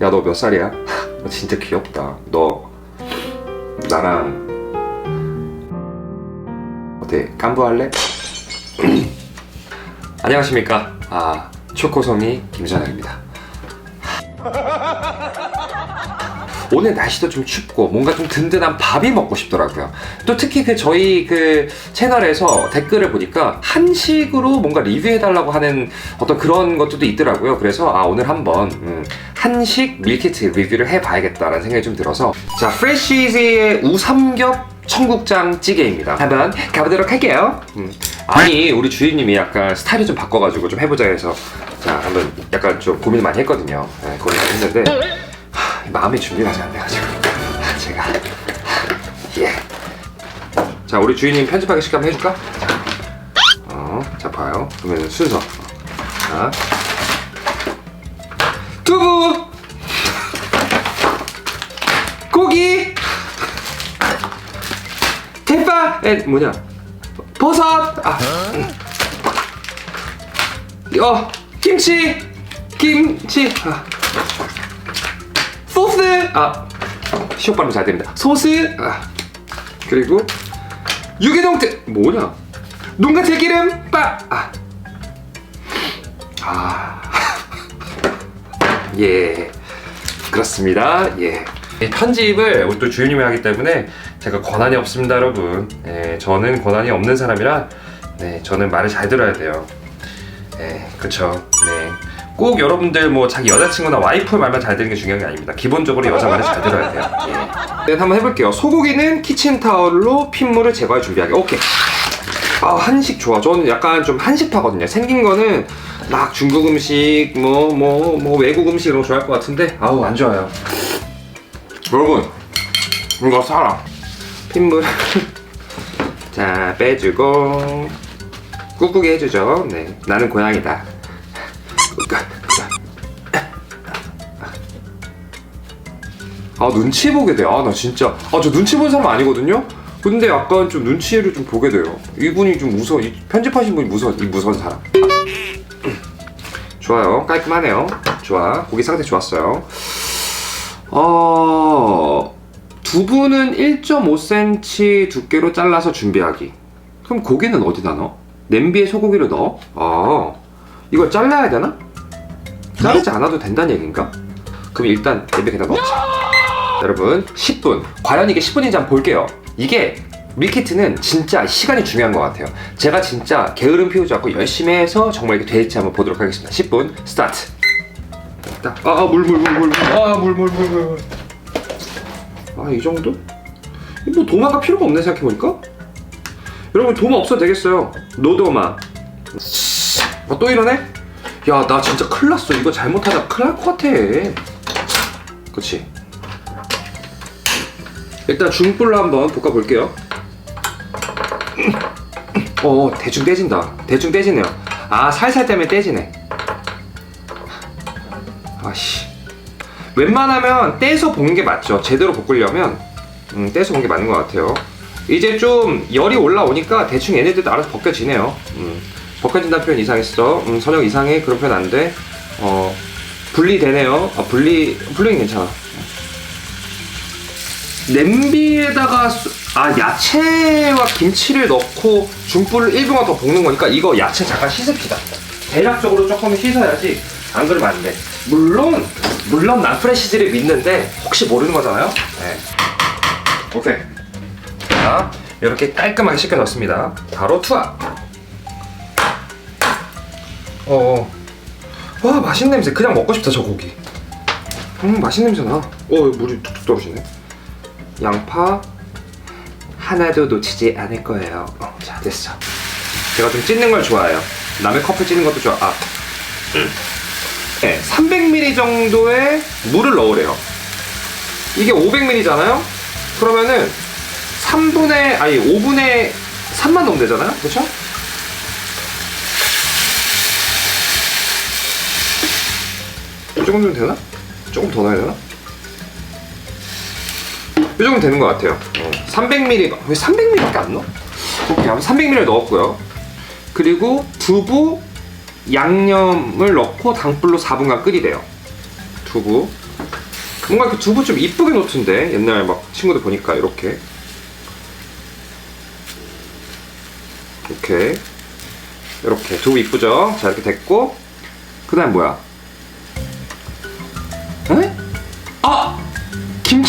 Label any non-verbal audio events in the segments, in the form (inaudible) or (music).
야 너 몇 살이야? (laughs) 너 진짜 귀엽다. 너 나랑 어때 깐부할래? (clears throat) 안녕하십니까? 아 초코송이 김선영입니다. 오늘 날씨도 좀 춥고 뭔가 좀 든든한 밥이 먹고 싶더라고요. 또 특히 그 저희 그 채널에서 댓글을 보니까 한식으로 뭔가 리뷰해달라고 하는 어떤 그런 것들도 있더라고요. 그래서 아 오늘 한번 음, 한식 밀키트 리뷰를 해봐야겠다라는 생각이 좀 들어서 자 프레쉬즈의 우삼겹 청국장 찌개입니다. 한번 가보도록 할게요. 음. 아니 우리 주인님이 약간 스타일을 좀 바꿔가지고 좀 해보자 해서 자 한번 약간 좀 고민을 많이 했거든요. 네, 고민을 많이 했는데 하, 마음의 준비가 아직 안 돼가지고 하, 제가 하, 예. 자 우리 주인님 편집하기 한번 해줄까? 자, 어, 자 봐요. 그러면 순서. 자, 두부, 고기, 대파, 에 뭐냐? 버섯, 아, 어, 김치, 김치, 아. 아 시옷 발음 잘 됩니다. 소스 아 그리고 유기농 태 뭐냐? 농가 들기름 빠 아. 아. (laughs) 예 그렇습니다. 예. 이 편집을 우리 또 주인님이 하기 때문에 제가 권한이 없습니다 여러분. 예, 저는 권한이 없는 사람이라 네 저는 말을 잘 들어야 돼요. 네, 그쵸. 네. 꼭 여러분들 뭐 자기 여자친구나 와이프 말만 잘 듣는 게 중요한 게 아닙니다. 기본적으로 여자 말을 잘 들어야 돼요. 예. 네, 한번 해볼게요. 소고기는 키친타올로 핏물을 제거해 준비하게. 오케이. 아, 한식 좋아. 저는 약간 좀 한식파거든요. 생긴 거는 막 중국 음식, 뭐, 뭐, 뭐, 외국 음식 이런 거 좋아할 것 같은데, 아우, 안 좋아요. 여러분, 이거 사라. 핏물. (laughs) 자, 빼주고. 꾹꾹이 해주죠. 네, 나는 고양이다. 아 눈치 보게 돼. 아 나 진짜 아 저 눈치 본 사람 아니거든요. 근데 약간 좀 눈치를 좀 보게 돼요. 이분이 좀 무서워. 이 편집하신 분이 무서워. 이 무서운 사람. 좋아요. 깔끔하네요. 좋아. 고기 상태 좋았어요. 어 두부는 1.5cm 두께로 잘라서 준비하기. 그럼 고기는 어디다 넣어? 냄비에 소고기를 넣어? 아, 이걸 잘라야 되나? 자르지 않아도 된다는 얘기인가? 그럼 일단 그냥 넣자. 여러분, 10분. 과연 이게 10분인지 한번 볼게요. 이게 밀키트는 진짜 시간이 중요한 것 같아요. 제가 진짜 게으름 피우지 않고 열심히 해서 정말 이게 될지 한번 보도록 하겠습니다. 10분 스타트. 딱. 아, 아, 물, 물, 물, 물, 물. 아, 물, 물, 물, 물. 아, 이 정도? 뭐 도마가 필요가 없네 생각해보니까? 여러분 도마 없어도 되겠어요 노도마 아, 또 이러네? 야 나 진짜 큰일 났어. 이거 잘못하다 큰일 날 것 같아. 그치? 일단 중불로 한번 볶아볼게요. 어 대충 떼진다. 대충 떼지네요. 아 살살 때문에 떼지네. 아씨. 웬만하면 떼서 볶는 게 맞죠. 제대로 볶으려면 음, 떼서 볶는 게 맞는 것 같아요. 이제 좀 열이 올라오니까 대충 얘네들도 알아서 벗겨지네요. 음, 벗겨진다는 표현 이상했어. 음, 선영 이상해. 그런 표현 안 돼. 어, 분리되네요. 아, 분리, 분리는 괜찮아. 냄비에다가, 수- 아, 야채와 김치를 넣고 중불을 1분간 더 볶는 거니까 이거 야채 잠깐 씻읍시다. 대략적으로 조금 씻어야지. 안 그러면 안 돼. 물론, 물론 난 프레시즈를 믿는데 혹시 모르는 거잖아요. 네. 오케이. 자, 이렇게 깔끔하게 씻겨 넣습니다. 바로 투하. 어, 와 맛있는 냄새. 그냥 먹고 싶다 저 고기. 음 맛있는 냄새 나. 어 물이 툭툭 떨어지네. 양파 하나도 놓치지 않을 거예요. 어, 자 됐어. 제가 좀 찢는 걸 좋아해요. 남의 커피 찢는 것도 좋아. 아. (clears throat) 네, 300ml 정도의 물을 넣으래요. 이게 500ml잖아요. 그러면은 3분의 아니 5분의 3만 넣으면 되잖아요. 그렇죠? 이 정도면 되나? 조금 더 넣어야 되나? 이 정도 되는 것 같아요. 300ml 왜 300ml밖에 안 넣어? 오케이, 아무 300ml 넣었고요. 그리고 두부 양념을 넣고 당불로 4분간 끓이래요. 두부 뭔가 이렇게 두부 좀 이쁘게 놓던데 옛날 막 친구들 보니까 이렇게 이렇게 이렇게 두부 이쁘죠? 자 이렇게 됐고 그 다음 뭐야?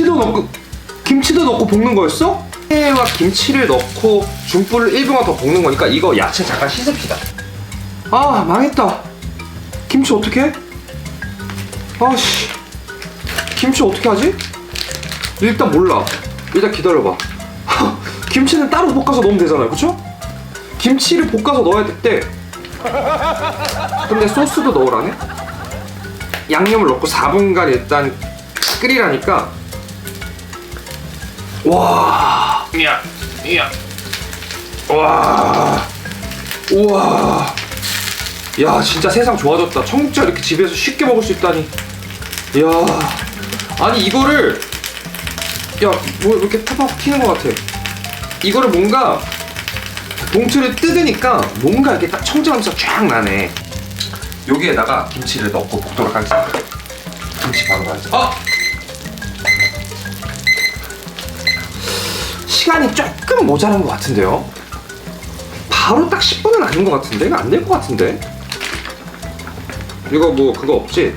김치도 넣고 김치도 넣고 볶는 거였어? 회와 김치를 넣고 중불을 1분간 더 볶는 거니까 이거 야채 잠깐 씻읍시다 아 망했다 김치 어떻게? 아씨 김치 어떻게 하지? 일단 몰라 일단 기다려봐 (laughs) 김치는 따로 볶아서 넣으면 되잖아요 그쵸? 김치를 볶아서 넣어야 됐대 근데 소스도 넣으라네? 양념을 넣고 4분간 일단 끓이라니까 와. 이야 이야 와 우와 야 진짜 세상 좋아졌다. 청국장 이렇게 집에서 쉽게 먹을 수 있다니. 이야. 아니 이거를 야 뭐 이렇게 팍팍 튀는 것 같아. 이거를 뭔가 봉투를 뜯으니까 뭔가 이렇게 딱 청정함수가 쫙 나네. 여기에다가 김치를 넣고 볶도록 하겠습니다. 김치 바로 넣어야지 어! 시간이 조금 모자란 것 같은데요? 바로 딱 10분은 아닌 것 같은데? 이거 안 될 것 같은데? 이거 뭐 그거 없지?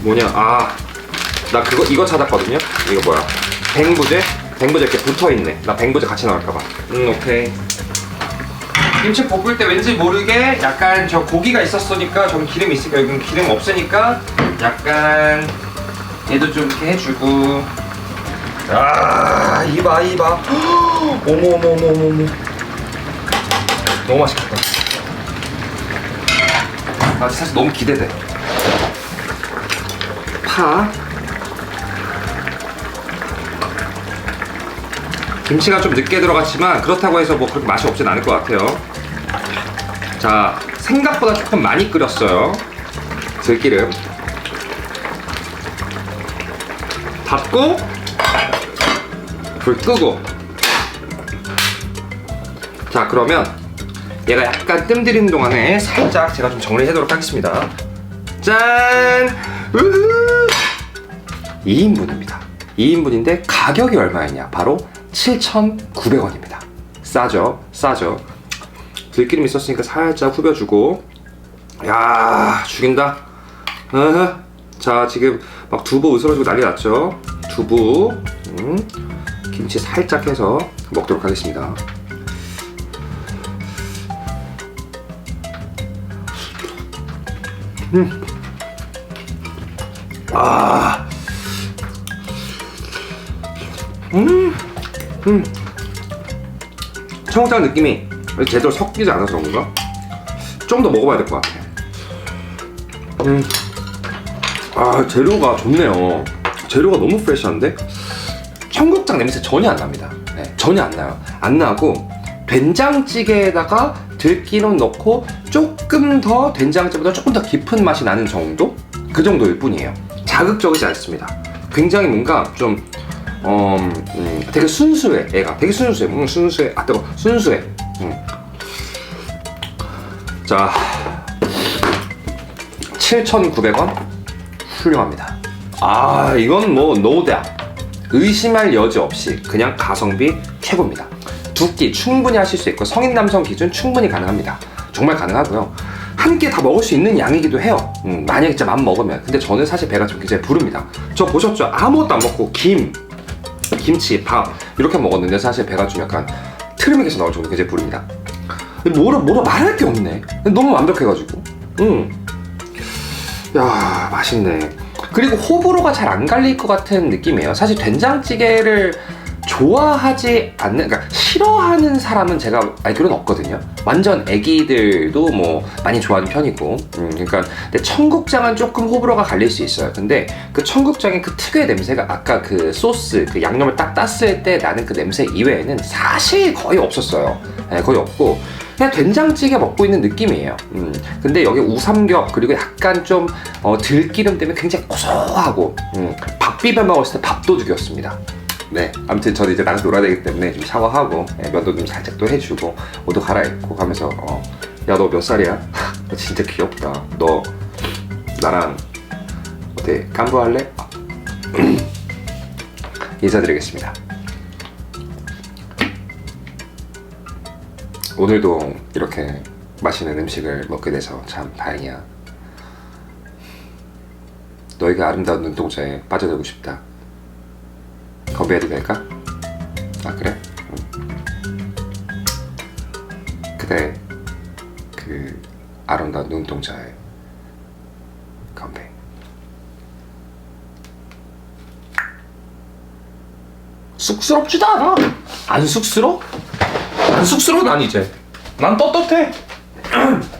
뭐냐? 아 나 그거 이거 찾았거든요? 이거 뭐야? 뱅부제? 뱅부제 이렇게 붙어있네. 나 뱅부제 같이 나갈까봐. 음 오케이. 김치 볶을 때 왠지 모르게 약간 저 고기가 있었으니까 저기 기름이 있으니까 여기는 기름 없으니까 약간 얘도 좀 이렇게 해주고 아 이봐 이봐. 어머 어머 어머 어머 너무 맛있겠다. 아 사실 너무 기대돼. 파. 김치가 좀 늦게 들어갔지만 그렇다고 해서 뭐 그렇게 맛이 없진 않을 것 같아요. 자 생각보다 조금 많이 끓였어요. 들기름. 닫고 불 끄고. 자 그러면 얘가 약간 뜸들이는 동안에 살짝 제가 좀 정리해 도록 하겠습니다. 짠! 우후! 2인분입니다. 2인분인데 가격이 얼마였냐? 바로 7,900원입니다. 싸죠? 싸죠? 들기름 있었으니까 살짝 후벼주고. 야 죽인다. 어허. 자 지금 막 두부 으스러지고 난리 났죠? 두부. 음, 김치 살짝 해서 먹도록 하겠습니다 음. 아. 음. 음. 청국장 느낌이 제대로 섞이지 않아서 그런가? 좀 더 먹어봐야 될 것 같아. 음. 아, 재료가 좋네요. 재료가 너무 프레시한데? 청국장 냄새 전혀 안 납니다. 네, 전혀 안 나요. 안 나고, 된장찌개에다가 들기름 넣고 조금 더 된장찌개보다 조금 더 깊은 맛이 나는 정도? 그 정도일 뿐이에요. 자극적이지 않습니다. 굉장히 뭔가 좀, 어, 음, 되게 순수해, 애가. 되게 순수해. 음, 순수해. 아, 뜨거 순수해. 음. 자, 7,900원? 훌륭합니다. 아, 이건 뭐, 노대학. 의심할 여지 없이 그냥 가성비 최고입니다. 두 끼 충분히 하실 수 있고 성인 남성 기준 충분히 가능합니다. 정말 가능하고요. 한 끼 다 먹을 수 있는 양이기도 해요. 음, 만약에 진짜 맘 먹으면. 근데 저는 사실 배가 좀 굉장히 부릅니다. 저 보셨죠? 아무것도 안 먹고 김, 김치, 밥 이렇게 먹었는데 사실 배가 좀 약간 트름에게서 나올 정도 굉장히 부릅니다. 뭐라 뭐라 말할 게 없네. 너무 완벽해가지고. 음. 야 맛있네. 그리고 호불호가 잘 안 갈릴 것 같은 느낌이에요. 사실 된장찌개를 좋아하지 않는, 그러니까 싫어하는 사람은 제가 알기로는 없거든요. 완전 애기들도 뭐 많이 좋아하는 편이고, 음, 그러니까 근데 청국장은 조금 호불호가 갈릴 수 있어요. 근데 그 청국장의 그 특유의 냄새가 아까 그 소스, 그 양념을 딱 땄을 때 나는 그 냄새 이외에는 사실 거의 없었어요. 네, 거의 없고. 그냥 된장찌개 먹고 있는 느낌이에요. 음, 근데 여기 우삼겹 그리고 약간 좀 어, 들기름 때문에 굉장히 고소하고 음, 밥 비벼 먹었을 때 밥도둑이었습니다. 네, 아무튼 저는 이제 나가서 놀아야 되기 때문에 좀 샤워하고 예, 면도 좀 살짝 또 해주고 옷도 갈아입고 하면서 어, 야너 몇 살이야? (laughs) 너 진짜 귀엽다. 너 나랑 어때 깜부할래? (clears throat) 인사드리겠습니다. 오늘도 이렇게 맛있는 음식을 먹게 돼서 참 다행이야. 너에게 아름다운 눈동자에 빠져들고 싶다. 건배해도 될까? 아 그래? 응. 그대 그 아름다운 눈동자에 건배. 쑥스럽지도 않아. 안 쑥스러? 안 쑥스러워 난 이제. 난 떳떳해. (clears throat)